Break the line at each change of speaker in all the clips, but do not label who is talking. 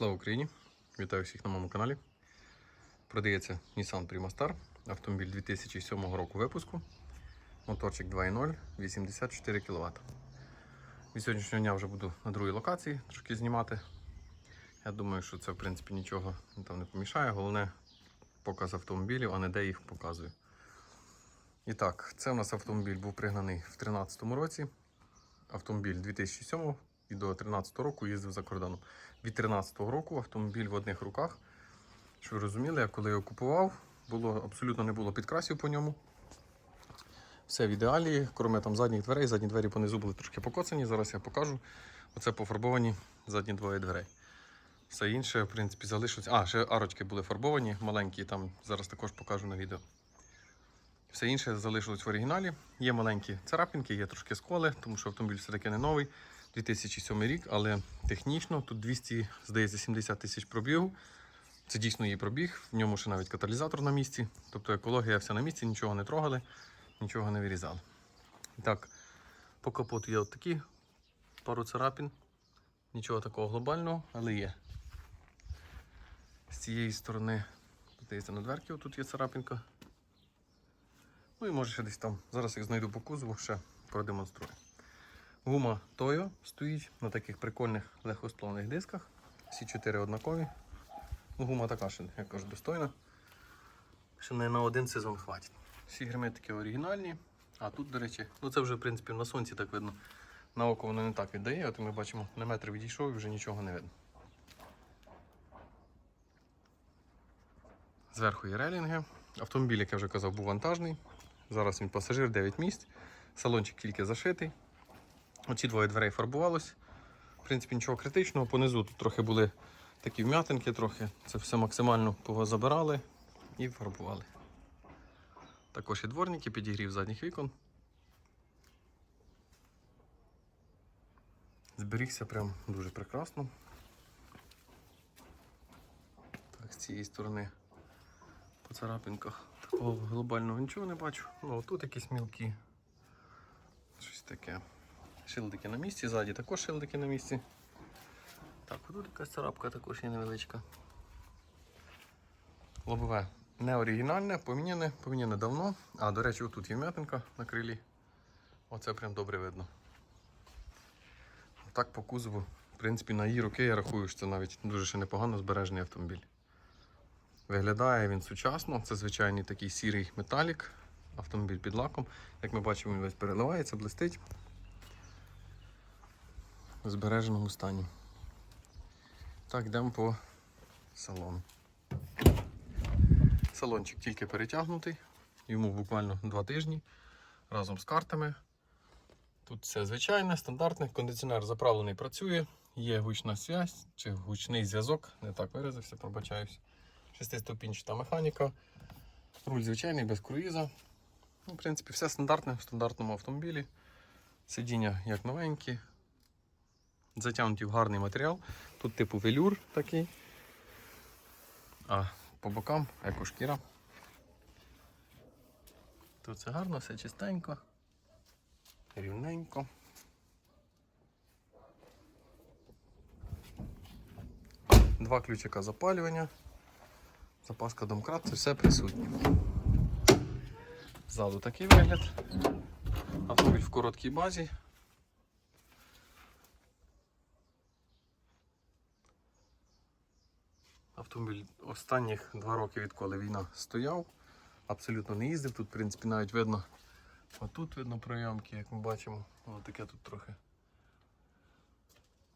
Слава Україні! Вітаю всіх на моєму каналі. Продається Nissan Prima Star, автомобіль 2007 року випуску. Моторчик 2.0, 84 кВт. Від сьогоднішнього дня вже буду на другій локації трошки знімати. Я думаю, що це в принципі нічого там не помішає. Головне показ автомобілів, а не де їх показую. І так, це у нас автомобіль був пригнаний в 2013 році. Автомобіль 2007 і до 2013 року їздив за кордоном. Від 2013 року автомобіль в одних руках. Що ви розуміли, я коли його купував, було, абсолютно не було підкрасів по ньому. Все в ідеалі, крім там задніх дверей, задні двері понизу були трошки покоцані. Зараз я покажу. Оце пофарбовані задні двоє дверей. Все інше, в принципі, залишилось. А, ще арочки були фарбовані, маленькі, там зараз також покажу на відео. Все інше залишилось в оригіналі. Є маленькі царапинки, є трошки сколи, тому що автомобіль все-таки не новий. 2007 рік, але технічно тут 200, здається, 70 тисяч пробігу. Це дійсно її пробіг, в ньому ще навіть каталізатор на місці. Тобто екологія вся на місці, нічого не трогали, нічого не вирізали. Так, по капоту є от такі пару царапин. Нічого такого глобального, але є. З цієї сторони, здається, на дверки тут є царапинка. Ну і може ще десь там. Зараз їх знайду по кузову, ще продемонструю. Гума Toyo стоїть на таких прикольних легкосплавних дисках. Всі чотири однакові. Ну, Гума така, що, я кажу, достойна. Ще не на один сезон хватить. Всі герметики оригінальні. А тут, до речі, ну це вже в принципі на сонці так видно. На око воно не так віддає, от ми бачимо, на метр відійшов і вже нічого не видно. Зверху є релінги. Автомобіль, як я вже казав, був вантажний. Зараз він пасажир 9 місць. Салончик тільки зашитий. Оці двоє дверей фарбувалось. В принципі, нічого критичного. Понизу тут трохи були такі вм'ятинки, трохи. Це все максимально позабирали і фарбували. Також і дворники, підігрів задніх вікон. Зберігся прям дуже прекрасно. Так, з цієї сторони по царапинках такого глобального нічого не бачу. Ну, тут якісь мілкі. Щось таке. Шилдики на місці, ззаді також шилдики на місці. Так, тут якась царапка також є невеличка. Лобове не оригінальне, поміняне, поміняне давно. А, до речі, отут є м'ятинка на крилі. Оце прям добре видно. Так по кузову. В принципі, на її роки я рахую, що це навіть дуже ще непогано збережений автомобіль. Виглядає він сучасно, це звичайний такий сірий металік, автомобіль під лаком. Як ми бачимо, він весь переливається, блистить в збереженому стані. Так, йдемо по салону. Салончик тільки перетягнутий, йому буквально два тижні разом з картами. Тут все звичайне, стандартне, кондиціонер заправлений працює, є гучна зв'язь чи гучний зв'язок, не так виразився, пробачаюсь. Шестиступінчата механіка, руль звичайний, без круїза. Ну, в принципі, все стандартне в стандартному автомобілі. Сидіння як новенькі, затягнуті в гарний матеріал. Тут типу велюр такий. А по бокам екошкіра. Тут все гарно, все чистенько, рівненько. Два ключика запалювання, запаска домкрат, це все присутнє. Ззаду такий вигляд. Автомобіль в короткій базі. Автомобіль останніх два роки, відколи війна стояв, абсолютно не їздив. Тут, в принципі, навіть видно, отут видно пройомки, як ми бачимо. Ось таке тут трохи.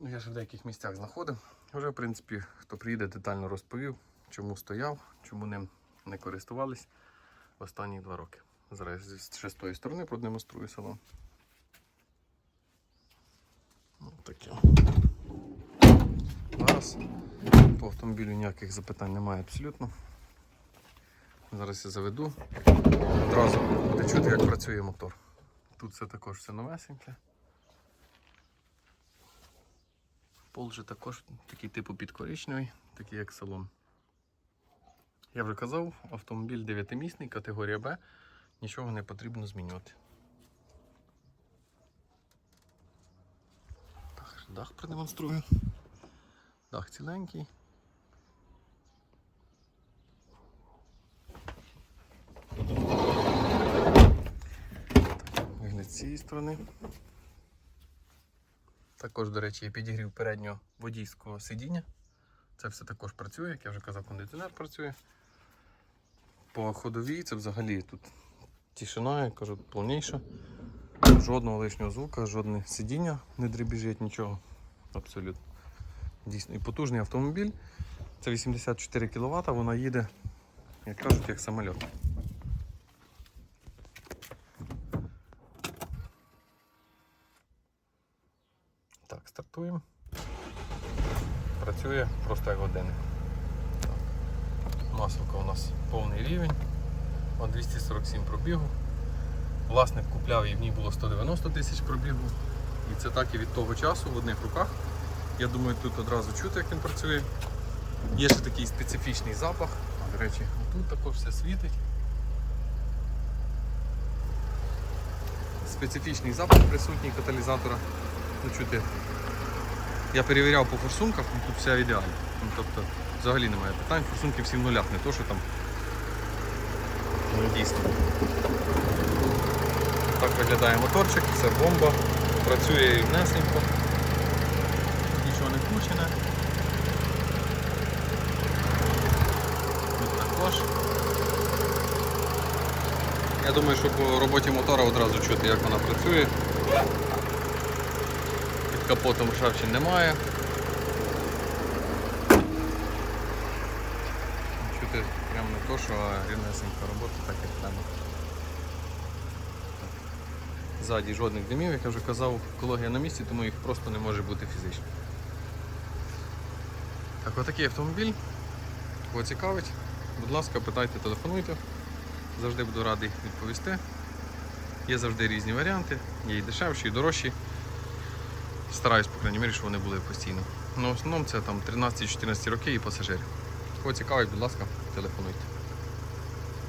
Ну, я ж в деяких місцях знаходив. Вже, в принципі, хто приїде, детально розповів, чому стояв, чому ним не користувались останні два роки. Зараз з тої сторони продемонструю салон. Ось таке. Зараз по автомобілю ніяких запитань немає абсолютно. Зараз я заведу. Одразу буде чути, як працює мотор. Тут все також все новесеньке. Пол же також такий типу підкоричневий, такий як салон. Я вже казав, автомобіль 9-місний, категорія Б, нічого не потрібно змінювати. Так, дах продемонструю. Дах ціленький. Вигляд з цієї сторони. Також, до речі, є підігрів переднього водійського сидіння. Це все також працює, як я вже казав, кондиціонер працює. По ходовій це взагалі тут тишина, я кажу, повніша. Жодного лишнього звука, жодне сидіння не дребіжить, нічого. Абсолютно. Дійсно. І потужний автомобіль. Це 84 кВт, вона їде, як кажуть, як самоліт. Так, стартуємо. Працює просто як годинник. Так. У нас повний рівень. От 247 пробігу. Власник купляв і в ній було 190 тисяч пробігу. І це так і від того часу в одних руках. Я думаю, тут одразу чути, як він працює. Є ще такий специфічний запах. До речі, тут також все світить. Специфічний запах присутній каталізатора. Ну, чути. Я перевіряв по форсунках, ну, тут все ідеально. Ну, тобто, взагалі немає питань, форсунки всі в нулях, не то, що там дійсно. Так виглядає моторчик, це бомба, працює рівнесенько, нічого не включене. Тут також. Я думаю, що по роботі мотора одразу чути, як вона працює. Капотом ржавчин немає. Чути прямо не то, що рівнесенька робота, так як треба. Ззаді жодних димів, як я вже казав, екологія на місці, тому їх просто не може бути фізично. Так, отакий автомобіль. Кого цікавить, будь ласка, питайте, телефонуйте. Завжди буду радий відповісти. Є завжди різні варіанти, є і дешевші, і дорожчі. Стараюсь, по крайній мірі, щоб вони були постійно. Ну, в основному це там 13-14 років і пасажири. Кого цікавить, будь ласка, телефонуйте.